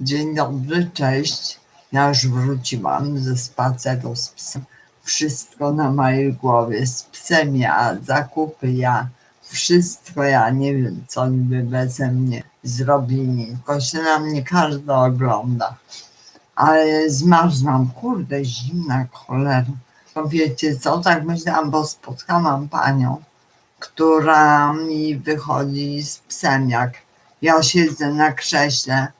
Dzień dobry, cześć. Ja już wróciłam ze spaceru z psem. Wszystko na mojej głowie. Z psem ja, zakupy ja, wszystko ja. Nie wiem, co oni by beze mnie zrobili. Tylko się na mnie każdy ogląda. Ale zmarzłam, kurde, zimna cholera. To wiecie co, tak myślałam, bo spotkałam panią, która mi wychodzi z psem, jak ja siedzę na krześle,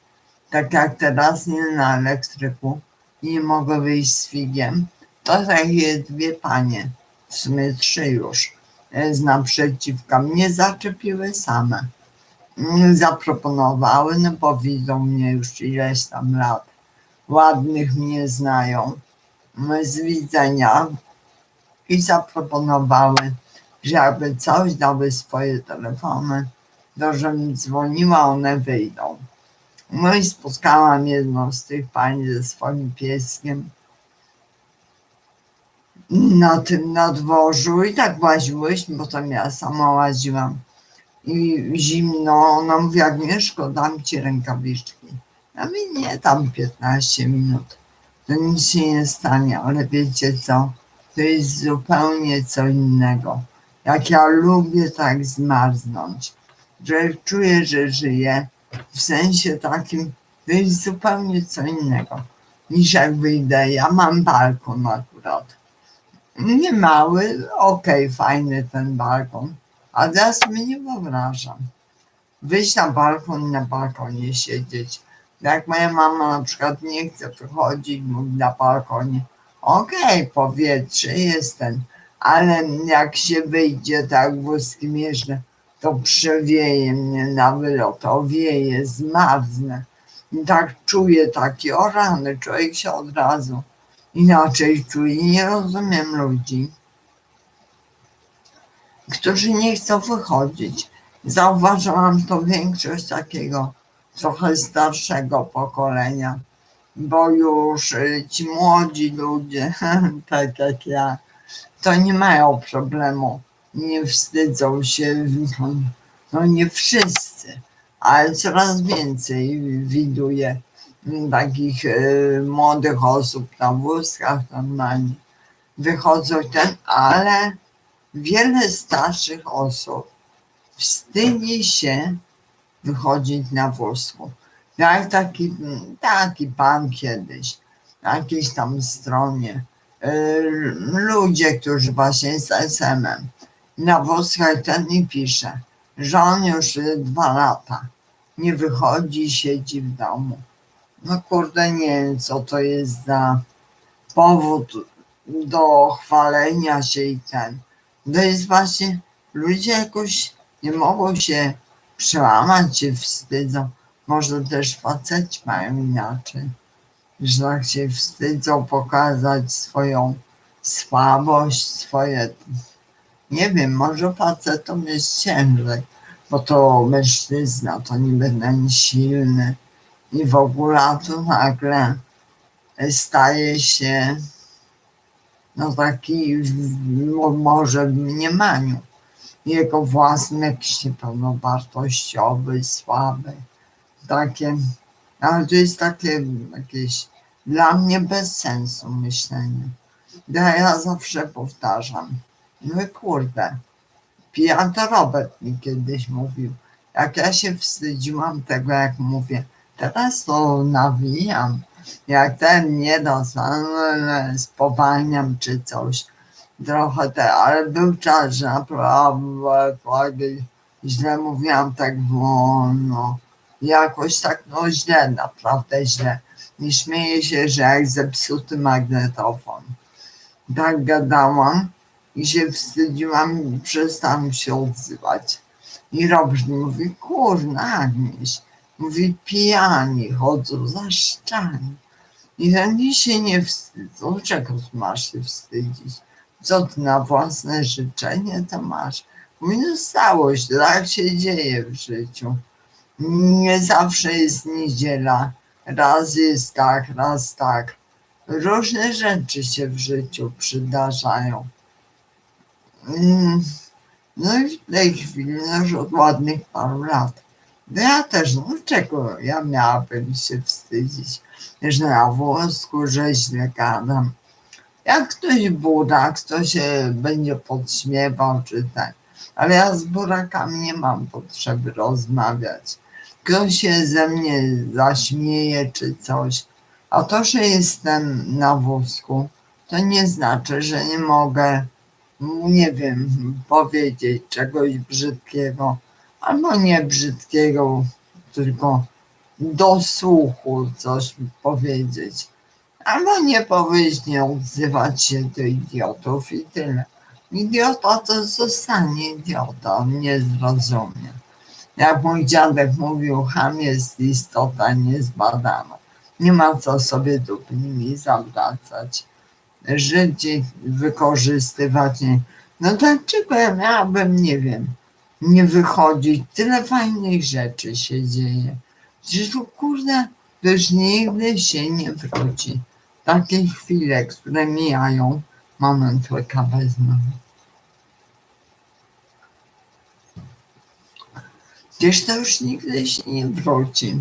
tak jak teraz, nie na elektryku i mogę wyjść z figiem, to takie dwie panie, w sumie trzy już, e, z naprzeciwka mnie zaczepiły same. Mm, Zaproponowały, no bo widzą mnie już ileś tam lat, ładnych mnie znają. Mm, z widzenia. I zaproponowały, że jakby coś dały swoje telefony, to żebym dzwoniła, one wyjdą. No i spotkałam jedną z tych pań ze swoim pieskiem na tym nadworzu i tak łaziłyśmy, bo tam ja sama łaziłam i zimno, ona mówi Agnieszko dam ci rękawiczki. Ja mówię nie, tam 15 minut, to nic się nie stanie, ale wiecie co, to jest zupełnie co innego. Jak ja lubię tak zmarznąć, że czuję, że żyję, w sensie takim, to jest zupełnie co innego niż jak wyjdę. Ja mam balkon akurat. Nie mały, okej, fajny ten balkon, a teraz sobie nie wyobrażam. Wyjść na balkon i na balkonie siedzieć. Jak moja mama na przykład nie chce wychodzić, mówi na balkonie, okej, powietrze jest ten, ale jak się wyjdzie tak wózkiem jeżdżę, to przewieje mnie na wylot, owieje, zmarznę. I tak czuję takie, o rany, człowiek się od razu inaczej czuje. Nie rozumiem ludzi, którzy nie chcą wychodzić. Zauważyłam to większość takiego trochę starszego pokolenia, bo już y, ci młodzi ludzie, tak jak ja, to nie mają problemu nie wstydzą się, no nie wszyscy, ale coraz więcej widuję takich e, młodych osób na wózkach normalnie. Wychodzą ten, ale wiele starszych osób wstydzi się wychodzić na wózku. Jak taki, taki pan kiedyś, na jakiejś tam stronie, e, ludzie, którzy właśnie z SM-em, na wózkach ten pisze, że on już dwa lata nie wychodzi, siedzi w domu. No kurde, nie wiem, co to jest za powód do chwalenia się i ten. To jest właśnie, ludzie jakoś nie mogą się przełamać, się wstydzą. Może też faceci mają inaczej, że tak się wstydzą pokazać swoją słabość, swoje nie wiem, może facetom jest ciężej, bo to mężczyzna, to niby ten silny i w ogóle tu nagle staje się no taki może w mniemaniu jego własny jakiś niepełnowartościowy, słaby, takie, ale to jest takie jakieś dla mnie bez sensu myślenie. Ja zawsze powtarzam, no i kurde, pijany to Robert mi kiedyś mówił, jak ja się wstydziłam tego, jak mówię, teraz to nawijam, jak ten nie da, spowalniam czy coś, trochę te, ale był czas, że naprawdę tak źle mówiłam tak wolno, jakoś tak no źle, naprawdę źle. Nie śmieję się, że jak zepsuty magnetofon. Tak gadałam, i się wstydziłam i przestałam się odzywać. I Robert mówi, kurna Agnieś, mówi, pijani chodzą, zaszczani. I oni się nie wstydzą, czego masz się wstydzić? Co ty na własne życzenie to masz? Mówi, stało się, tak się dzieje w życiu. Nie zawsze jest niedziela, raz jest tak, raz tak. Różne rzeczy się w życiu przydarzają. Mm, No i w tej chwili, no już od ładnych paru lat, No ja też, no czego ja miałabym się wstydzić, że na włosku, że źle gadam. Jak ktoś burak, to się będzie podśmiewał czy tak. Ale ja z burakami nie mam potrzeby rozmawiać. Ktoś się ze mnie zaśmieje czy coś. A to, że jestem na wózku, to nie znaczy, że nie mogę, nie wiem, powiedzieć czegoś brzydkiego albo nie brzydkiego, tylko do słuchu coś powiedzieć. Albo nie powiedzieć, nie odzywać się do idiotów i tyle. Idiota to zostanie idiota, nie zrozumie. Jak mój dziadek mówił, ham jest istota niezbadana. Nie ma co sobie dupy zawracać. Żyć i wykorzystywać. Nie. No dlaczego ja miałabym, nie wiem, nie wychodzić? Tyle fajnych rzeczy się dzieje. Przecież kurde, to już nigdy się nie wróci. Takie chwile, które mijają, moment łyka wezmę. Przecież to już nigdy się nie wróci.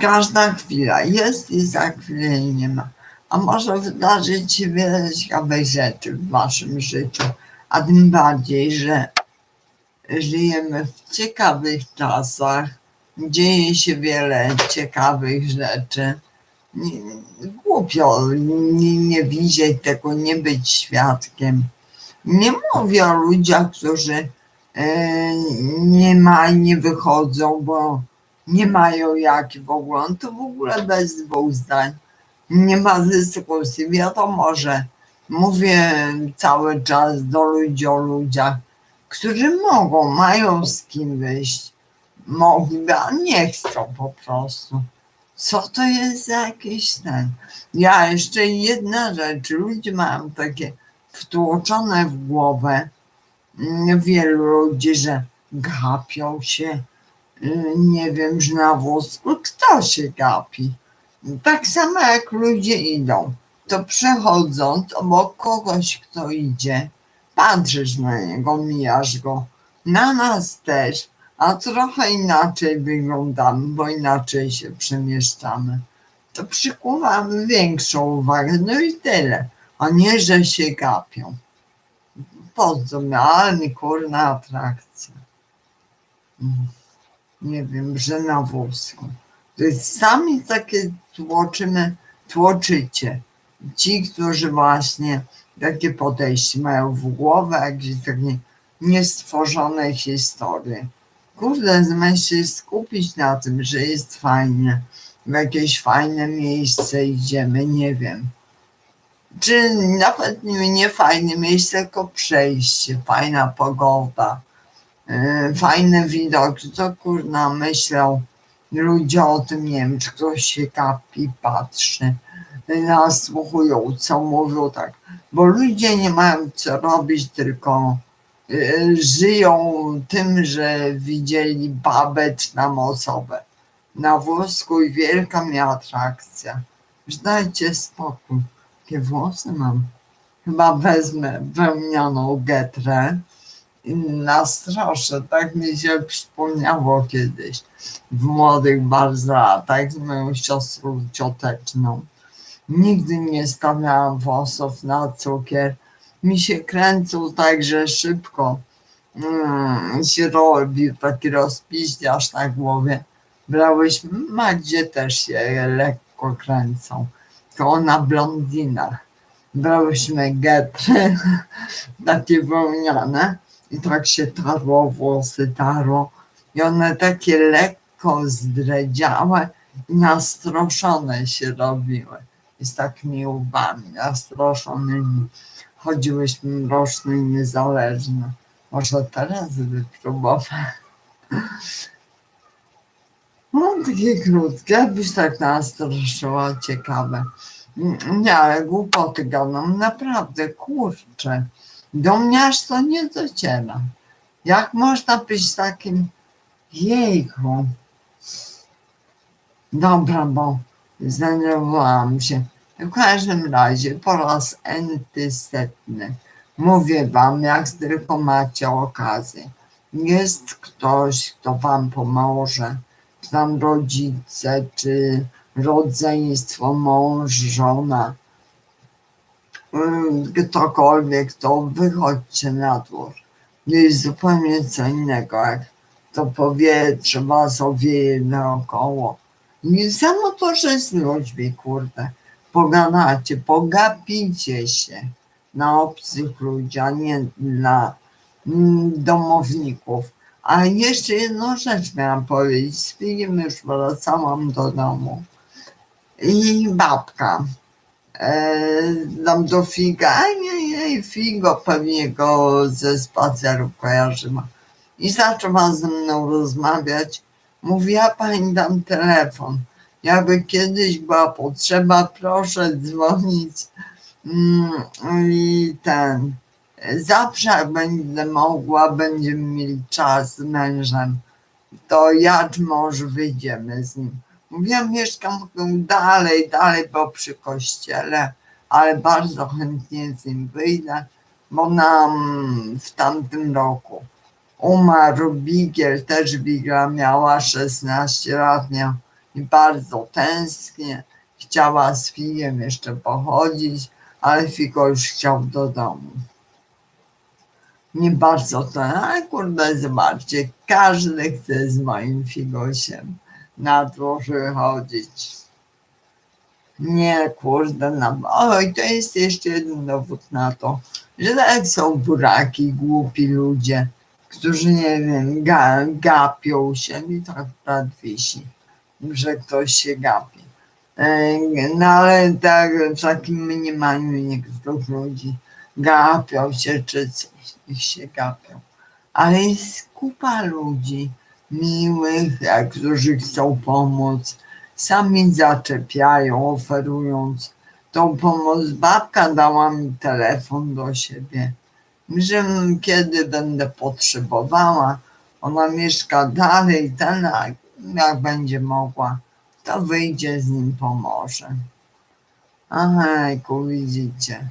Każda chwila jest i za chwilę nie ma. A może wydarzyć się wiele ciekawych rzeczy w waszym życiu, a tym bardziej, że żyjemy w ciekawych czasach, dzieje się wiele ciekawych rzeczy. Głupio nie, nie widzieć tego, nie być świadkiem. Nie mówię o ludziach, którzy e, nie ma, nie wychodzą, bo nie mają jak w ogóle. To w ogóle bez dwóch zdań. Nie ma dyskusji. Wiadomo, że mówię cały czas do ludzi o ludziach, którzy mogą, mają z kim wyjść. Mogliby, a nie chcą po prostu. Co to jest za jakiś ten? Ja jeszcze jedna rzecz. Ludzie mają takie wtłoczone w głowę, mm, wielu ludzi, że gapią się, y, nie wiem, że na wózku kto się gapi. Tak samo jak ludzie idą, to przechodząc obok kogoś, kto idzie, patrzysz na niego, mijasz go. Na nas też, a trochę inaczej wyglądamy, bo inaczej się przemieszczamy. To przykuwamy większą uwagę, no i tyle, a nie, że się gapią. Po co miała kurna atrakcja? Nie wiem, że na wózku. Sami takie tłoczymy, tłoczycie. Ci, którzy właśnie takie podejście mają w głowę, jakieś takie niestworzone historie. Kurde, zamiast się skupić na tym, że jest fajnie, w jakieś fajne miejsce idziemy, nie wiem. Czy nawet nie, fajne miejsce, tylko przejście, fajna pogoda, yy, fajne widoki, to kurna myślą ludzie o tym, nie wiem, czy ktoś się kapi, patrzy, nasłuchują, co mówią, tak. Bo ludzie nie mają co robić, tylko y, żyją tym, że widzieli babę czy tam osobę na włosku i wielka mi atrakcja. Dajcie spokój. Jakie włosy mam? Chyba wezmę wełnianą getrę nastroszę. Tak mi się przypomniało kiedyś w młodych bardzo latach z moją siostrą cioteczną. Nigdy nie stawiałam włosów na cukier. Mi się kręcą tak, że szybko mm, się robi taki rozpiździarz na głowie. Brałyśmy, Magdzie też się lekko kręcą. To na blondinach. Brałyśmy getry, takie wełniane i tak się tarło włosy, tarło. I one takie lekko zdredziałe i nastroszone się robiły. I z takimi łbami nastroszonymi. Chodziłyśmy mroczne i niezależne. Może teraz wypróbować. No takie krótkie, jakbyś tak nastraszyła, ciekawe. Nie, ale głupoty gadam, naprawdę, kurczę. Do mnie aż to nie dociera. Jak można być takim jejku? Dobra, bo zdenerwowałam się. W każdym razie po raz entysetny mówię wam, jak tylko macie okazję. jest ktoś, kto wam pomoże, czy tam rodzice, czy rodzeństwo, mąż, żona, ktokolwiek, to wychodźcie na dwór. Jest zupełnie co innego, jak to powietrze was owieje naokoło. I samo to, że z ludźmi, kurde, pogadacie, pogapicie się na obcych ludzi, a nie na mm, domowników. A jeszcze jedną rzecz miałam powiedzieć. Z już wracałam do domu. I babka e, tam do Figa, a nie, nie, Figo pewnie go ze spaceru kojarzyła. I zaczęła ze mną rozmawiać. Mówi, ja pani dam telefon. Jakby kiedyś była potrzeba, proszę dzwonić. Mm, I ten, zawsze będę mogła, będziemy mieli czas z mężem, to ja może wyjdziemy z nim. Mówiłam, mieszkam dalej, dalej, bo przy kościele, ale bardzo chętnie z nim wyjdę, bo nam w tamtym roku umarł Bigiel, też Bigla miała 16 lat miał i bardzo tęsknię. Chciała z Figiem jeszcze pochodzić, ale Figo już chciał do domu. Nie bardzo to, ale kurde, zobaczcie, każdy chce z moim Figosiem na dworze chodzić. Nie, kurde, na... Oj, to jest jeszcze jeden dowód na to, że tak są buraki, głupi ludzie, którzy, nie wiem, ga, gapią się i tak brat wisi, że ktoś się gapi. No ale tak, w takim mniemaniu niektórych ludzi gapią się czy coś, ich się gapią. Ale jest kupa ludzi miłych, jak, którzy chcą pomóc, sami zaczepiają, oferując tą pomoc. Babka dała mi telefon do siebie, że kiedy będę potrzebowała, ona mieszka dalej, ten, jak, będzie mogła, to wyjdzie z nim pomoże. Aha, widzicie.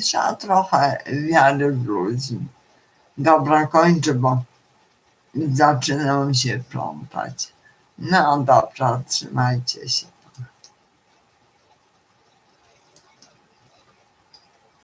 Trzeba trochę wiary w ludzi. Dobra, kończę, bo zaczynam się plątać. No dobra, trzymajcie się.